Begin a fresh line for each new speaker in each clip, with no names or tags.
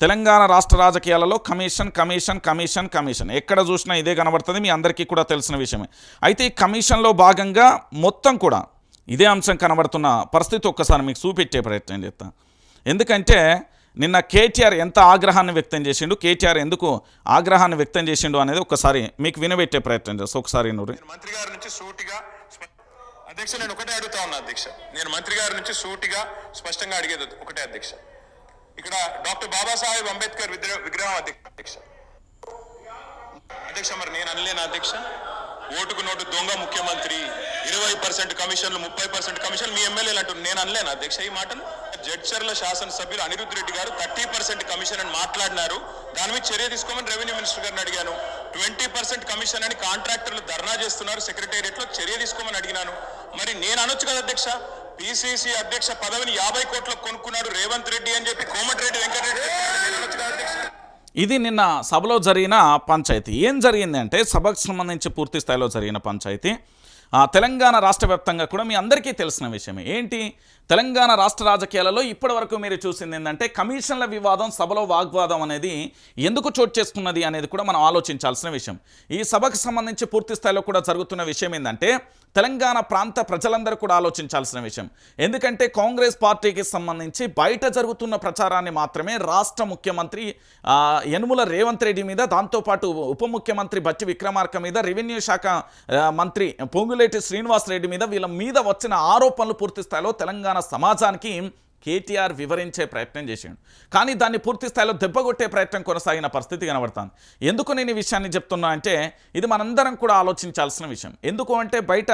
తెలంగాణ రాష్ట్ర రాజకీయాలలో commission commission commission commission. ఎక్కడ చూసినా ఇదే కనబడుతుంది మీ అందరికీ కూడా తెలిసిన విషయమే. అయితే ఈ కమిషన్లో భాగంగా మొత్తం కూడా ఇదే అంశం కనబడుతున్న పరిస్థితి ఒక్కసారి మీకు చూపెట్టే ప్రయత్నం చేస్తాను ఎందుకంటే నిన్న కేటీఆర్ ఎంత ఆగ్రహాన్ని వ్యక్తం చేసిండు కేటీఆర్ ఎందుకు ఆగ్రహాన్ని వ్యక్తం చేసిండు అనేది ఒకసారి మీకు వినబెట్టే ప్రయత్నం చేస్తా. ఒకసారి
మంత్రి గారి నుంచి సూటిగా అధ్యక్ష నేను ఒకటే అడుగుతా ఉన్నా అధ్యక్ష. నేను మంత్రి గారి నుంచి సూటిగా స్పష్టంగా అడిగేది ఒకటే అధ్యక్ష. ఇక్కడ డాక్టర్ బాబాసాహెబ్ అంబేద్కర్ విగ్రహం అధ్యక్ష. అధ్యక్ష మరి నేను అనలేనా అధ్యక్ష? ఓటుకు నోటు దొంగ ముఖ్యమంత్రి ఇరవై పర్సెంట్ కమిషన్లు ముప్పై పర్సెంట్ కమిషన్ మీ ఎమ్మెల్యేలు అంటారు నేను అనలేను అధ్యక్ష ఈ మాటలు? జడ్చర్ల శాసనసభ్యులు అనిరుద్ధ్ రెడ్డి గారు థర్టీ పర్సెంట్ కమిషన్ అని మాట్లాడినారు. దాని మీద చర్య తీసుకోమని రెవెన్యూ మినిస్టర్ గారిని అడిగాను. ట్వంటీ పర్సెంట్ కమిషన్ అని కాంట్రాక్టర్లు ధర్నా చేస్తున్నారు సెక్రటేరియట్లో చర్య తీసుకోమని అడిగినాను. మరి నేను అనొచ్చు కదా అధ్యక్ష? పిసిసి అధ్యక్ష పదవిని యాభై కోట్లకు కొనుక్కున్నాడు రేవంత్ రెడ్డి అని చెప్పి కోమటిరెడ్డి వెంకటరెడ్డి
ఇది నిన్న సభలో జరిగిన పంచాయతీ. ఏం జరిగిందంటే సభకు సంబంధించి పూర్తి స్థాయిలో జరిగిన పంచాయతీ. తెలంగాణ రాష్ట్ర వ్యాప్తంగా కూడా మీ అందరికీ తెలిసిన విషయమే. ఏంటి? తెలంగాణ రాష్ట్ర రాజకీయాలలో ఇప్పటివరకు మీరు చూసింది ఏంటంటే కమిషన్ల వివాదం సభలో వాగ్వాదం అనేది ఎందుకు చోటు చేసుకున్నది అనేది కూడా మనం ఆలోచించాల్సిన విషయం. ఈ సభకు సంబంధించి పూర్తి స్థాయిలో కూడా జరుగుతున్న విషయం ఏంటంటే తెలంగాణ ప్రాంత ప్రజలందరూ కూడా ఆలోచించాల్సిన విషయం. ఎందుకంటే కాంగ్రెస్ పార్టీకి సంబంధించి బయట జరుగుతున్న ప్రచారాన్ని మాత్రమే రాష్ట్ర ముఖ్యమంత్రి యనుముల యనుమల రేవంత్ రెడ్డి మీద దాంతోపాటు ఉప ముఖ్యమంత్రి బట్టి విక్రమార్క మీద రెవెన్యూ శాఖ మంత్రి మంత్రి పొంగులేటి శ్రీనివాస్ రెడ్డి మీద వీళ్ళ మీద వచ్చిన ఆరోపణలు పూర్తి స్థాయిలో తెలంగాణ సమాజానికి కేటీఆర్ వివరించే ప్రయత్నం చేసిండు. కానీ దాన్ని పూర్తి స్థాయిలో దెబ్బగొట్టే ప్రయత్నం కొనసాగిన పరిస్థితి కనబడుతుంది. ఎందుకు నేను ఈ విషయాన్ని చెప్తున్నా అంటే ఇది మనందరం కూడా ఆలోచించాల్సిన విషయం. ఎందుకు అంటే బయట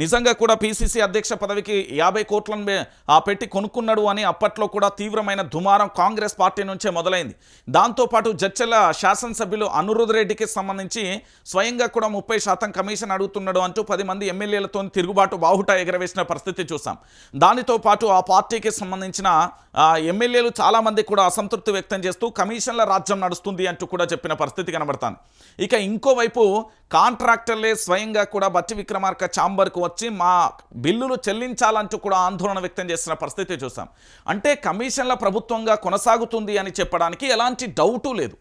నిజంగా కూడా పీసీసీ అధ్యక్ష పదవికి యాభై కోట్లను ఆ పెట్టి కొనుక్కున్నాడు అని అప్పట్లో కూడా తీవ్రమైన దుమారం కాంగ్రెస్ పార్టీ నుంచే మొదలైంది. దాంతోపాటు జడ్చల శాసనసభ్యులు అనురుద్ రెడ్డికి సంబంధించి స్వయంగా కూడా ముప్పై శాతం కమిషన్ అడుగుతున్నాడు అంటూ పది మంది ఎమ్మెల్యేలతో తిరుగుబాటు బాహుట ఎగరవేసిన పరిస్థితి చూసాం. దానితో పాటు ఆ పార్టీకి సంబంధించిన ఎమ్మెల్యేలు చాలామంది కూడా అసంతృప్తి వ్యక్తం చేస్తూ కమిషన్ల రాజ్యం నడుస్తుంది అంటూ కూడా చెప్పిన పరిస్థితి కనబడుతుంది. ఇక ఇంకోవైపు కాంట్రాక్టర్లే స్వయంగా కూడా బట్టి విక్రమార్క ఛాంబర్కు వచ్చి మా బిల్లులు చెల్లించాలంటూ కూడా ఆందోళన వ్యక్తం చేసిన పరిస్థితి చూసాం. అంటే కమిషన్ల ప్రభుత్వంగా కొనసాగుతుంది అని చెప్పడానికి ఎలాంటి డౌటు లేదు.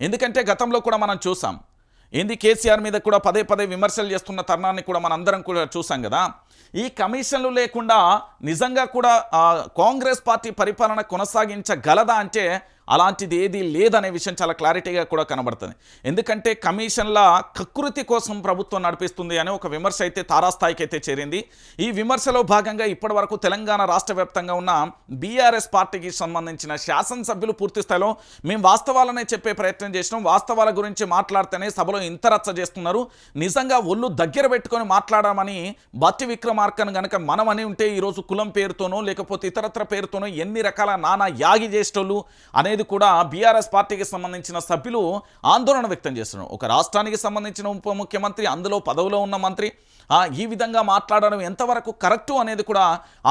ఎందుకంటే గతంలో కూడా మనం చూసాం. ఏంది కేసీఆర్ మీద కూడా పదే పదే విమర్శలు చేస్తున్న తరుణాన్ని కూడా మనందరం కూడా చూసాం కదా. ఈ కమిషన్లు లేకుండా నిజంగా కూడా కాంగ్రెస్ పార్టీ పరిపాలన కొనసాగించగలదా అంటే అలాంటిది ఏది లేదనే విషయం చాలా క్లారిటీగా కూడా కనబడుతుంది. ఎందుకంటే కమిషన్ల కకృతి కోసం ప్రభుత్వం నడిపిస్తుంది అనే ఒక విమర్శ అయితే తారాస్థాయికి అయితే చేరింది. ఈ విమర్శలో భాగంగా ఇప్పటివరకు తెలంగాణ రాష్ట్ర వ్యాప్తంగా ఉన్న బీఆర్ఎస్ పార్టీకి సంబంధించిన శాసనసభ్యులు పూర్తి స్థాయిలో మేము వాస్తవాలనే చెప్పే ప్రయత్నం చేసినాం. వాస్తవాల గురించి మాట్లాడితేనే సభలో ఇంత రచ్చ చేస్తున్నారు. నిజంగా ఒళ్ళు దగ్గర పెట్టుకొని మాట్లాడమని బట్టి విక్రమార్కను గనక మనం అని ఉంటే ఈరోజు కులం పేరుతోనో లేకపోతే ఇతరత్ర పేరుతోనో ఎన్ని రకాల నానా యాగి చేసేటోళ్ళు అనే అనేది కూడా బీఆర్ఎస్ పార్టీకి సంబంధించిన సభ్యులు ఆందోళన వ్యక్తం చేస్తున్నారు. ఒక రాష్ట్రానికి సంబంధించిన ఉప ముఖ్యమంత్రి అందులో పదవిలో ఉన్న మంత్రి ఆ, ఈ విధంగా మాట్లాడడం ఎంతవరకు కరెక్టు అనేది కూడా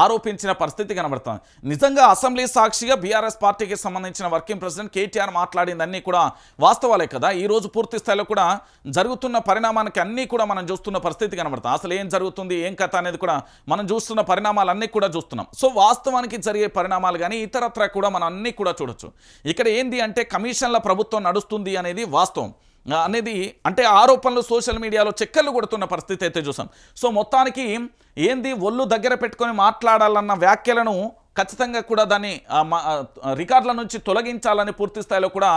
ఆరోపించిన పరిస్థితి కనబడుతుంది. నిజంగా అసెంబ్లీ సాక్షిగా బీఆర్ఎస్ పార్టీకి సంబంధించిన వర్కింగ్ ప్రెసిడెంట్ కేటీఆర్ మాట్లాడిందన్నీ కూడా వాస్తవాలే కదా? ఈ రోజు పూర్తి స్థాయిలో కూడా జరుగుతున్న పరిణామానికి అన్నీ కూడా మనం చూస్తున్న పరిస్థితి కనబడుతుంది. అసలు ఏం జరుగుతుంది ఏం కథ అనేది కూడా మనం చూస్తున్న పరిణామాలన్నీ కూడా చూస్తున్నాం. సో వాస్తవానికి జరిగే పరిణామాలు కానీ ఇతరత్ర కూడా మనం అన్నీ కూడా చూడొచ్చు. ఇక్కడ ఏంది అంటే కమిషన్ల ప్రభుత్వం నడుస్తుంది అనేది వాస్తవం. అనేది అంటే ఆరోపణలు సోషల్ మీడియాలో చెక్కర్లు కొడుతున్న పరిస్థితి అయితే చూసాం. సో మొత్తానికి ఏంది ఒళ్ళు దగ్గర పెట్టుకొని మాట్లాడాలన్న వ్యాఖ్యలను ఖచ్చితంగా కూడా దాన్ని రికార్డుల నుంచి తొలగించాలని పూర్తి స్థాయిలో కూడా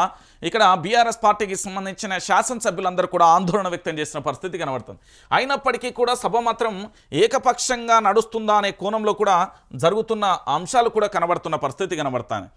ఇక్కడ బీఆర్ఎస్ పార్టీకి సంబంధించిన శాసనసభ్యులందరూ కూడా ఆందోళన వ్యక్తం చేసిన పరిస్థితి కనబడుతుంది. అయినప్పటికీ కూడా సభ మాత్రం ఏకపక్షంగా నడుస్తుందా అనే కోణంలో కూడా జరుగుతున్న అంశాలు కూడా కనబడుతున్న పరిస్థితి కనబడుతుంది.